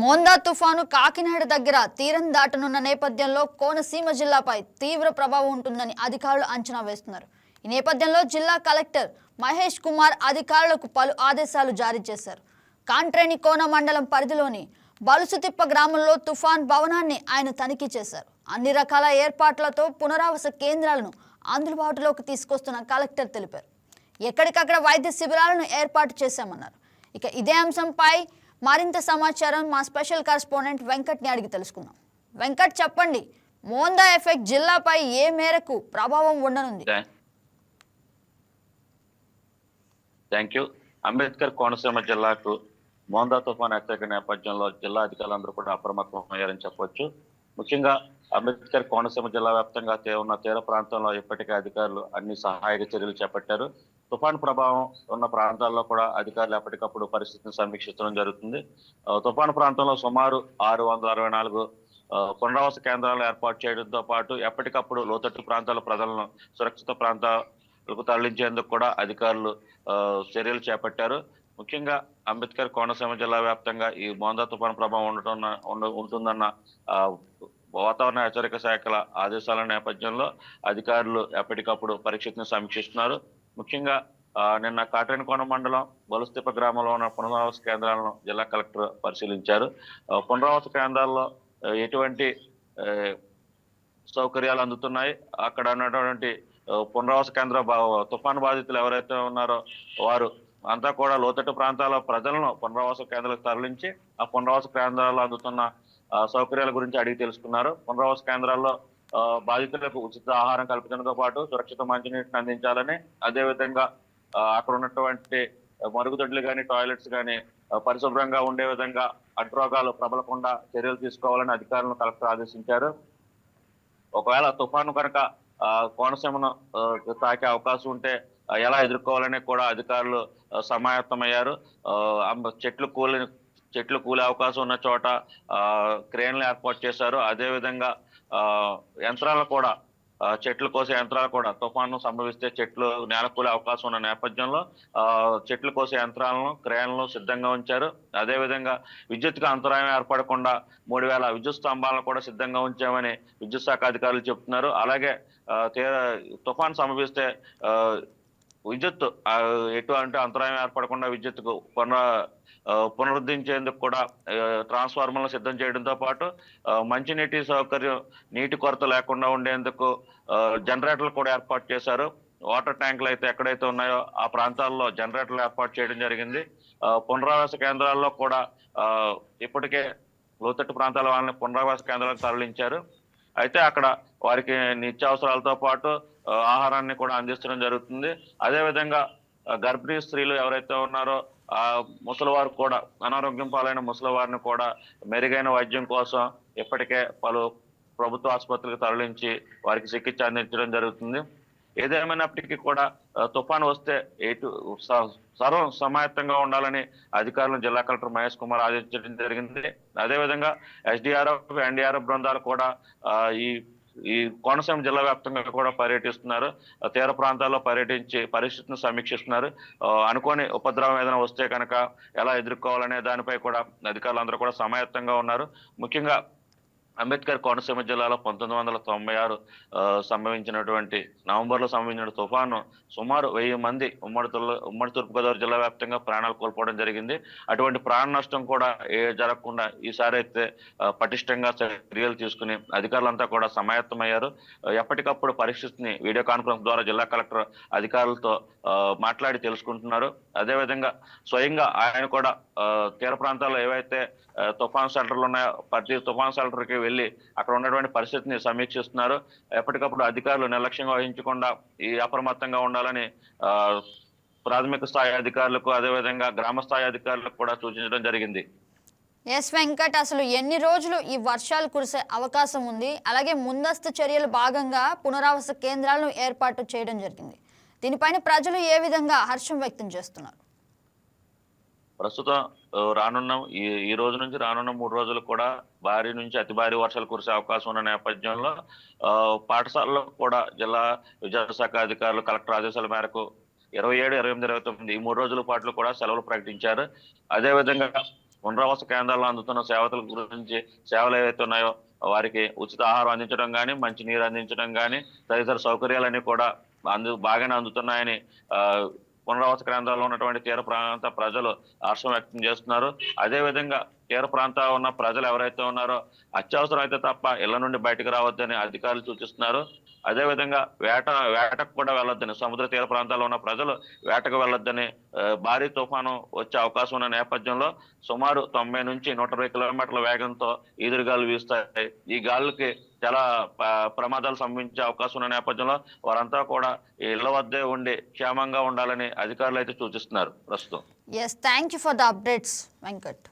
మోందా తుఫాను కాకినాడ దగ్గర తీరం దాటనున్న నేపథ్యంలో కోనసీమ జిల్లాపై తీవ్ర ప్రభావం ఉంటుందని అధికారులు అంచనా వేస్తున్నారు. ఈ నేపథ్యంలో జిల్లా కలెక్టర్ మహేష్ కుమార్ అధికారులకు పలు ఆదేశాలు జారీ చేశారు. కాంట్రేని కోన మండలం పరిధిలోని బలుసుతిప్ప గ్రామంలో తుఫాన్ భవనాన్ని ఆయన తనిఖీ చేశారు. అన్ని రకాల ఏర్పాట్లతో పునరావాస కేంద్రాలను అందుబాటులోకి తీసుకొస్తున్న కలెక్టర్ తెలిపారు. ఎక్కడికక్కడ వైద్య శిబిరాలను ఏర్పాటు చేశామన్నారు. ఇక ఇదే అంశంపై మరింత సమాచారం మా స్పెషల్ కరస్పాండెంట్ వెంకట్ని అడిగి తెలుసుకుందాం. వెంకట్ చెప్పండి మోందా ఎఫెక్ట్ జిల్లాపై ఏ మేరకు ప్రభావం ఉండనుంది? Thank you. అంబేద్కర్ కోనసీమ జిల్లాకు మోందా తుఫాన్ హెచ్చరిక నేపథ్యంలో జిల్లా అధికారులందరూ కూడా అప్రమత్తం అయ్యారని చెప్పవచ్చు ముఖ్యంగా అంబేద్కర్ కోనసీమ జిల్లా వ్యాప్తంగా ఉన్న తీర ప్రాంతంలో ఇప్పటికే అధికారులు అన్ని సహాయక చర్యలు చేపట్టారు. తుఫాన్ ప్రభావం ఉన్న ప్రాంతాల్లో కూడా అధికారులు ఎప్పటికప్పుడు పరిస్థితిని సమీక్షించడం జరుగుతుంది. తుఫాన్ ప్రాంతంలో సుమారు ఆరు వందల అరవై నాలుగు పునరావాస కేంద్రాలు ఏర్పాటు చేయడంతో పాటు ఎప్పటికప్పుడు లోతట్టు ప్రాంతాల ప్రజలను సురక్షిత ప్రాంతాలకు తరలించేందుకు కూడా అధికారులు ఆ, చర్యలు చేపట్టారు. ముఖ్యంగా అంబేద్కర్ కోనసీమ జిల్లా వ్యాప్తంగా ఈ మోందా తుఫాను ప్రభావం ఉండటం ఉంటుందన్న ఆ, వాతావరణ హెచ్చరిక శాఖల ఆదేశాల నేపథ్యంలో అధికారులు ఎప్పటికప్పుడు పరిస్థితిని సమీక్షిస్తున్నారు. ముఖ్యంగా నిన్న కాటేనకోన మండలం బలుస్తిప్ప గ్రామంలో ఉన్న పునరావాస కేంద్రాలను జిల్లా కలెక్టర్ పరిశీలించారు. పునరావాస కేంద్రాల్లో ఎటువంటి సౌకర్యాలు అందుతున్నాయి. అక్కడ ఉన్నటువంటి పునరావాస కేంద్ర బా- తుఫాను బాధితులు ఎవరైతే ఉన్నారో వారు అంతా కూడా లోతట్టు ప్రాంతాల ప్రజలను పునరావాస కేంద్రాలకు తరలించి ఆ పునరావాస కేంద్రాల్లో అందుతున్న సౌకర్యాల గురించి అడిగి తెలుసుకున్నారు. పునరావాస కేంద్రాల్లో బాధితులకు ఉచిత ఆహారం కల్పించడంతో పాటు సురక్షిత మంచినీటిని అందించాలని అదేవిధంగా అక్కడ ఉన్నటువంటి మరుగుదొడ్లు కానీ టాయిలెట్స్ కానీ పరిశుభ్రంగా ఉండే విధంగా అడ్రోగాలు ప్రబలకుండా చర్యలు తీసుకోవాలని అధికారులను కలెక్టర్ ఆదేశించారు. ఒకవేళ తుఫాను కనుక కోనసీమను తాకే అవకాశం ఉంటే ఎలా ఎదుర్కోవాలని కూడా అధికారులు సమాయత్తమయ్యారు. అమ్మ- చెట్లు కూలి చెట్లు కూలే అవకాశం ఉన్న చోట క్రేన్లు ఏర్పాటు చేశారు. అదేవిధంగా ఆ, యంత్రాలు కూడా చెట్లు కోసే యంత్రాలు కూడా తుఫాను సంభవిస్తే చెట్లు నేల కూలే అవకాశం ఉన్న నేపథ్యంలో చెట్లు కోసే యంత్రాలను క్రేన్లను సిద్ధంగా ఉంచారు. అదేవిధంగా విద్యుత్కు అంతరాయం ఏర్పడకుండా మూడు వేల విద్యుత్ స్తంభాలను కూడా సిద్ధంగా ఉంచామని విద్యుత్ శాఖ అధికారులు చెప్తున్నారు. అలాగే తుఫాను తుఫాన్ సంభవిస్తే ఆ, విద్యుత్ ఎటువంటి అంతరాయం ఏర్పడకుండా విద్యుత్కు పునర పునరుద్ధరించేందుకు కూడా ట్రాన్స్ఫార్మర్లను ట్రాన్స్ఫార్మర్లు సిద్ధం చేయడంతో పాటు మంచినీటి సౌకర్యం నీటి కొరత లేకుండా ఉండేందుకు జనరేటర్లు కూడా ఏర్పాటు చేశారు. వాటర్ ట్యాంకులు అయితే ఎక్కడైతే ఉన్నాయో ఆ ప్రాంతాల్లో జనరేటర్లు ఏర్పాటు చేయడం జరిగింది. పునరావాస కేంద్రాల్లో కూడా ఇప్పటికే లోతట్టు ప్రాంతాల వాళ్ళని పునరావాస కేంద్రాలకు తరలించారు. అయితే అక్కడ వారికి నిత్యావసరాలతో పాటు ఆహారాన్ని కూడా అందించడం జరుగుతుంది. అదేవిధంగా గర్భిణీ స్త్రీలు ఎవరైతే ఉన్నారో ఆ ముసలివారు కూడా అనారోగ్యం పాలైన ముసలివారిని కూడా మెరుగైన వైద్యం కోసం ఇప్పటికే పలు ప్రభుత్వ ఆసుపత్రులకు తరలించి వారికి చికిత్స అందించడం జరుగుతుంది. ఏదేమైనప్పటికీ కూడా తుఫాను వస్తే ఎటు స- సర్వం సమాయత్తంగా ఉండాలని అధికారులను జిల్లా కలెక్టర్ మహేష్ కుమార్ ఆదేశించడం జరిగింది. అదేవిధంగా ఎస్డిఆర్ఎఫ్ ఎన్డీఆర్ఎఫ్ బృందాలు కూడా ఈ ఈ కోనసీమ జిల్లా వ్యాప్తంగా కూడా పర్యటిస్తున్నారు. తీర ప్రాంతాల్లో పర్యటించి పరిస్థితిని సమీక్షిస్తున్నారు. అనుకోని ఉపద్రవం ఏదైనా వస్తే కనుక ఎలా ఎదుర్కోవాలనే దానిపై కూడా అధికారులందరూ కూడా సమాయత్తంగా ఉన్నారు. ముఖ్యంగా అంబేద్కర్ కోనసీమ జిల్లాలో పంతొమ్మిది వందల తొంభై ఆరు సంభవించినటువంటి నవంబర్లో సంభవించిన తుఫాను సుమారు వెయ్యి మంది ఉమ్మడి ఉమ్మడి తూర్పుగోదావరి జిల్లా వ్యాప్తంగా ప్రాణాలు కోల్పోవడం జరిగింది. అటువంటి ప్రాణ నష్టం కూడా ఏ జరగకుండా ఈసారి అయితే పటిష్టంగా చర్యలు తీసుకుని అధికారులంతా కూడా సమాయత్తమయ్యారు. ఎప్పటికప్పుడు పరిస్థితిని వీడియో కాన్ఫరెన్స్ ద్వారా జిల్లా కలెక్టర్ అధికారులతో ఆ, మాట్లాడి తెలుసుకుంటున్నారు. అదేవిధంగా స్వయంగా ఆయన కూడా తీర ప్రాంతాల్లో ఏవైతే తుఫాన్ సెంటర్లు ఉన్నాయో ప్రతి తుఫాన్ సెంటర్కి వెళ్ళి అక్కడ ఉన్నటువంటి పరిస్థితిని సమీక్షిస్తున్నారు. ఎప్పటికప్పుడు అధికారులు నిర్లక్ష్యంగా వహించకుండా ఈ అప్రమత్తంగా ఉండాలని ఆ, ప్రాథమిక స్థాయి అధికారులకు అదేవిధంగా గ్రామ స్థాయి అధికారులకు కూడా సూచించడం జరిగింది. ఎస్ వెంకట్ అసలు ఎన్ని రోజులు ఈ వర్షాలు కురిసే అవకాశం ఉంది? అలాగే ముందస్తు చర్యలు భాగంగా పునరావాస కేంద్రాలను ఏర్పాటు చేయడం జరిగింది. దీనిపైన ప్రజలు ఏ విధంగా హర్షం వ్యక్తం చేస్తున్నారు? ప్రస్తుతం రానున్న ఈ ఈ రోజు నుంచి రానున్న మూడు రోజులు కూడా భారీ నుంచి అతి భారీ వర్షాలు కురిసే అవకాశం ఉన్న నేపథ్యంలో ఆ, పాఠశాలలో కూడా జిల్లా విద్యాశాఖ అధికారులు కలెక్టర్ ఆదేశాల మేరకు ఇరవై ఏడు ఇరవై ఎనిమిది ఇరవై తొమ్మిది ఈ మూడు రోజుల పాటు కూడా సెలవులు ప్రకటించారు. అదేవిధంగా పునరావాస కేంద్రాల్లో అందుతున్న సేవల గురించి సేవలు ఏవైతే ఉన్నాయో వారికి ఉచిత ఆహారం అందించడం కానీ మంచి నీరు అందించడం కానీ తదితర సౌకర్యాలన్నీ కూడా అందు బాగానే అందుతున్నాయని పునరావాస కేంద్రాల్లో ఉన్నటువంటి తీర ప్రాంత ప్రజలు హర్షం వ్యక్తం చేస్తున్నారు. అదే విధంగా తీర ప్రాంతాల్లో ఉన్న ప్రజలు ఎవరైతే ఉన్నారో అత్యవసరం అయితే తప్ప ఇళ్ళ నుండి బయటకు రావద్దని అధికారులు సూచిస్తున్నారు. అదే విధంగా వేట వేటకు కూడా వెళ్ళొద్దని సముద్ర తీర ప్రాంతాల్లో ఉన్న ప్రజలు వేటకు వెళ్ళొద్దని భారీ తుఫాను వచ్చే అవకాశం ఉన్న నేపథ్యంలో సుమారు తొంభై నుంచి నూట ఇరవై కిలోమీటర్ల వేగంతో ఈదురుగాలు వీస్తాయి. ఈ గాలులకి చాలా ప్రమాదాలు సంభవించే అవకాశం ఉన్న నేపథ్యంలో వారంతా కూడా ఈ ఇళ్ళ వద్దే ఉండి క్షేమంగా ఉండాలని అధికారులు అయితే సూచిస్తున్నారు ప్రస్తుతం. Yes thank you for the updates Venkat